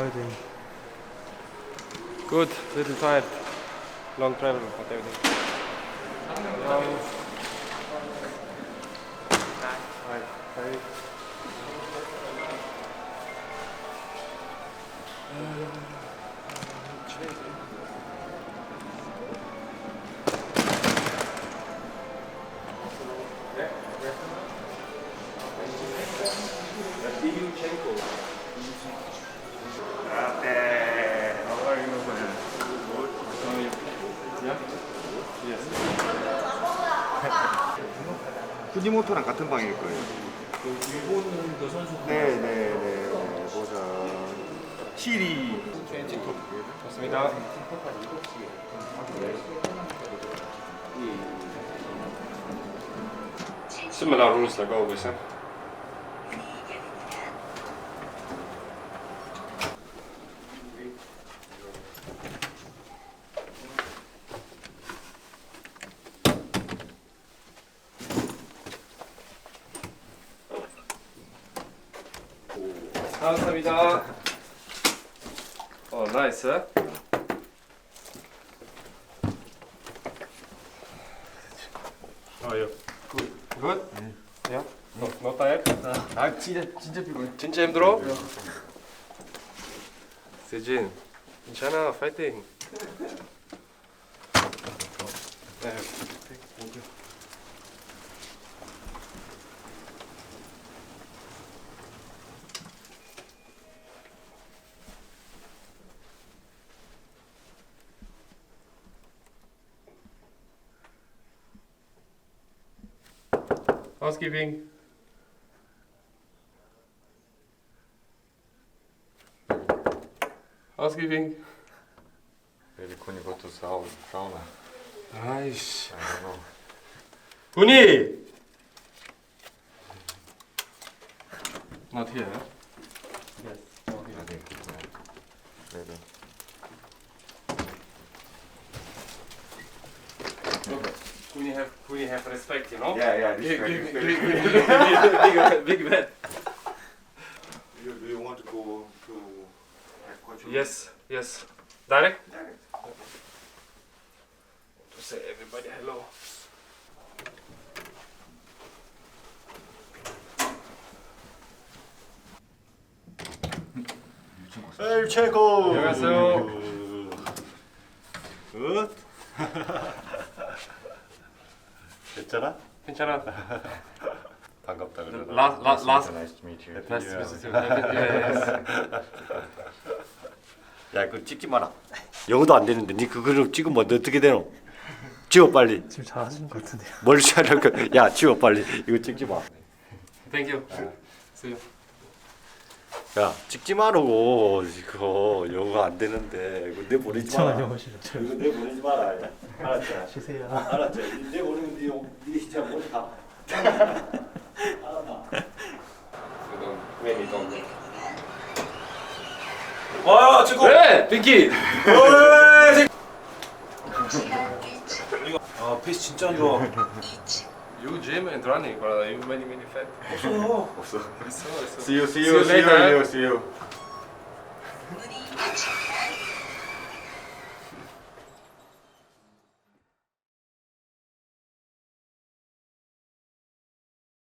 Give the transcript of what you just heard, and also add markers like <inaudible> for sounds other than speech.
How are you doing? Good, little tired. Long travel, but everything. <laughs> 후지모토랑 같은 방일 거예요. 일본 그 선수 네 네 네. 보자. 시리. 좋습니다. Similar rules like always, huh? 감사합니다. 어, 나이스. 아 예. Good? Yeah? No, no tired? 아 진짜 진짜 피곤해. 진짜 힘들어? 세진 괜찮아 파이팅 Housekeeping. Housekeeping. Maybe Kuni go to solve trauma. Nice. I don't know. Kuni! Not here. Eh? Yes. Not here. have 훈이 have respect you know Yeah, yeah. Big, This big, big, big, big, big, big man. You, do you want to go to headquarters? Yes, yes. Direct? Direct. To say everybody hello. 엘 최고. 안녕하세요. 굿. <laughs> 괜찮아? 괜찮아. <laughs> 반갑다 그러나. Last- last- last- Nice to meet you. Nice to meet you. <laughs> 야, 그거 찍지 마라. 영어도 안 되는데 니 그거를 찍으면 어떻게 되노? 지워 빨리. 지금 잘하시는 것 같은데요. 뭘 하려고? 야, 지워 빨리. 이거 찍지 마. Thank you. See you. 야, 찍지 마라고. 이거 영어가 안 되는데 이거 내 보내지 마라. 영어. 이거 내 보내지 마라. 알았지? 쉬세요. 알았지? 내 보내면 니, 니 진짜 머리 가. 알았다. 최고. 왜? 핑키. 아 페이스 진짜 안 좋아. You gym and running, brother. You many many fat. Also. also. See you, see you, see you, see you, see you.